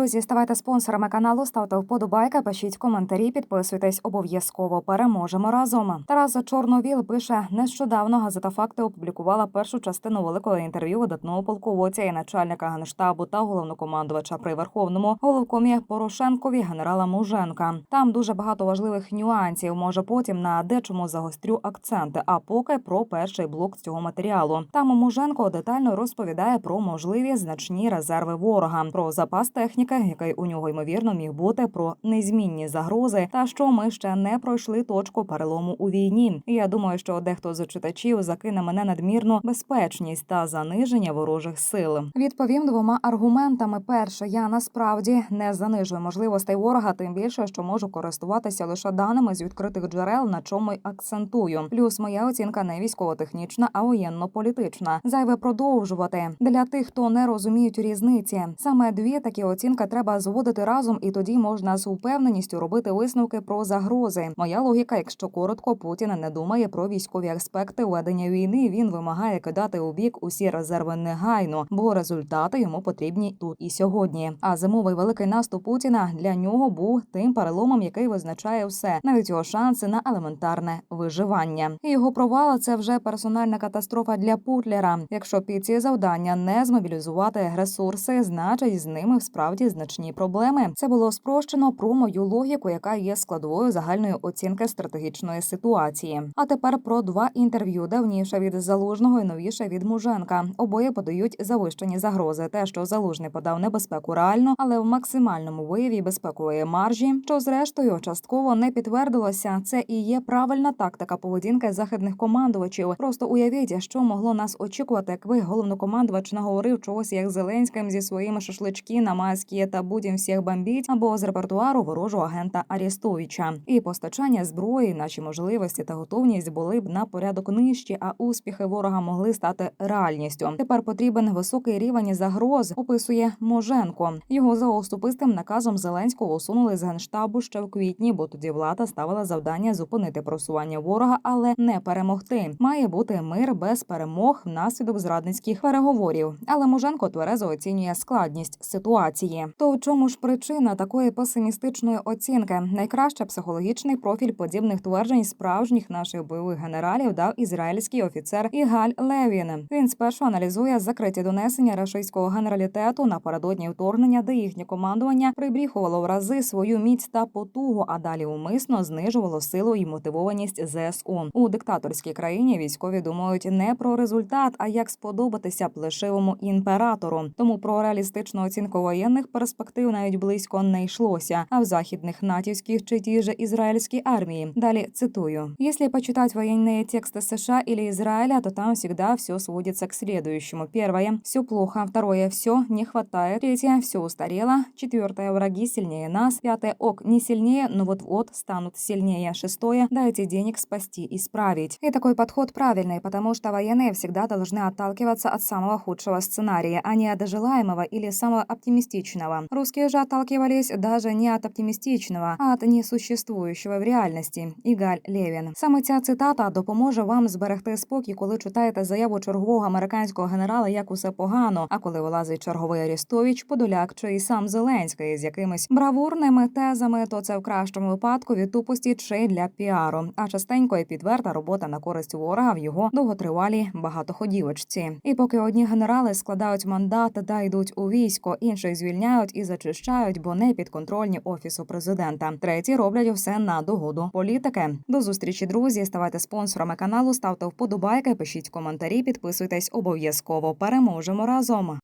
Друзі, ставайте спонсорами каналу, ставте вподобайки, пишіть коментарі, підписуйтесь обов'язково. Переможемо разом. Тарас Чорновіл пише: нещодавно газета Факти опублікувала першу частину великого інтерв'ю видатного полководця і начальника генштабу та головнокомандувача при верховному головкомі Порошенкові генерала Муженка. Там дуже багато важливих нюансів. Може потім на дечому загострю акценти. А поки про перший блок цього матеріалу. Там Муженко детально розповідає про можливі значні резерви ворога, про запас техніки, який у нього ймовірно міг бути, про незмінні загрози, та що ми ще не пройшли точку перелому у війні. Я думаю, що дехто з читачів закине мене надмірну безпечність та заниження ворожих сил. Відповім двома аргументами: перше, я насправді не занижую можливостей ворога, тим більше, що можу користуватися лише даними з відкритих джерел, на чому й акцентую. Плюс моя оцінка не військово-технічна, а воєнно-політична. Зайве продовжувати для тих, хто не розуміють різниці. Саме дві такі оцінки треба зводити разом, і тоді можна з упевненістю робити висновки про загрози. Моя логіка, якщо коротко, Путін не думає про військові аспекти ведення війни. Він вимагає кидати у бік усі резерви негайно, бо результати йому потрібні тут і сьогодні. А зимовий великий наступ Путіна для нього був тим переломом, який визначає все, навіть його шанси на елементарне виживання. Його провал це вже персональна катастрофа для Путлера. Якщо під ці завдання не змобілізувати ресурси, значить з ними справді значні проблеми. Це було спрощено про мою логіку, яка є складовою загальної оцінки стратегічної ситуації. А тепер про два інтерв'ю давніше від залужного і новіше від Муженка. Обоє подають завищені загрози. Те, що залужний подав небезпеку реально, але в максимальному вияві безпекової маржі, що зрештою частково не підтвердилося. Це і є правильна тактика поведінки західних командувачів. Просто уявіть, що могло нас очікувати, якби головнокомандувач наговорив чогось як Зеленським зі своїми шашлички на маски та будем всіх бомбіть або з репертуару ворожого агента Арістовича. І постачання зброї, наші можливості та готовність були б на порядок нижчі, а успіхи ворога могли стати реальністю. Тепер потрібен високий рівень загроз. Описує Моженко. Його за особистим наказом Зеленського усунули з генштабу ще в квітні, бо тоді влада ставила завдання зупинити просування ворога, але не перемогти. Має бути мир без перемог внаслідок зрадницьких переговорів. Але Моженко тверезо оцінює складність ситуації. То в чому ж причина такої песимістичної оцінки? Найкраще психологічний профіль подібних тверджень справжніх наших бойових генералів дав ізраїльський офіцер Ігаль Левін. Він спершу аналізує закриті донесення рашистського генералітету напередодні вторгнення, де їхнє командування прибріхувало в рази свою міць та потугу, а далі умисно знижувало силу і мотивованість ЗСУ. У диктаторській країні військові думають не про результат, а як сподобатися плешивому імператору. Тому про реалістичну оцінку воєнних перспектив навіть близько не йшлося. А в західних натівських чи ті же ізраїльській армії далі цитую: «Если почитать военные тексты США или Израиля, то там всегда все сводится к следующему: первое все плохо, второе все не хватает, третье все устарело, четвертое враги сильнее нас, пятое ок не сильнее, но вот вот станут сильнее, шестое дайте денег спасти, исправить. И такой подход правильный, потому что военные всегда должны отталкиваться от самого худшего сценария, а не от желаемого или самого оптимистичного. Русские же отталкивались даже не от оптимистичного, а от несуществующего в реальності. Ігаль Левін. Саме ця цитата допоможе вам зберегти спокій, коли читаєте заяву чергового американського генерала, як усе погано. А коли вилазить черговий Арістович, Подоляк чи й сам Зеленський з якимись бравурними тезами, то це в кращому випадку від тупості чи для піару. А частенько і підверта робота на користь ворога в його довготривалій багатоходівочці. І поки одні генерали складають мандат та йдуть у військо, інших звільняють і зачищають, бо не підконтрольні офісу президента. Треті роблять все на догоду політики. До зустрічі, друзі. Ставайте спонсорами каналу, ставте вподобайки, пишіть коментарі, підписуйтесь обов'язково. Переможемо разом.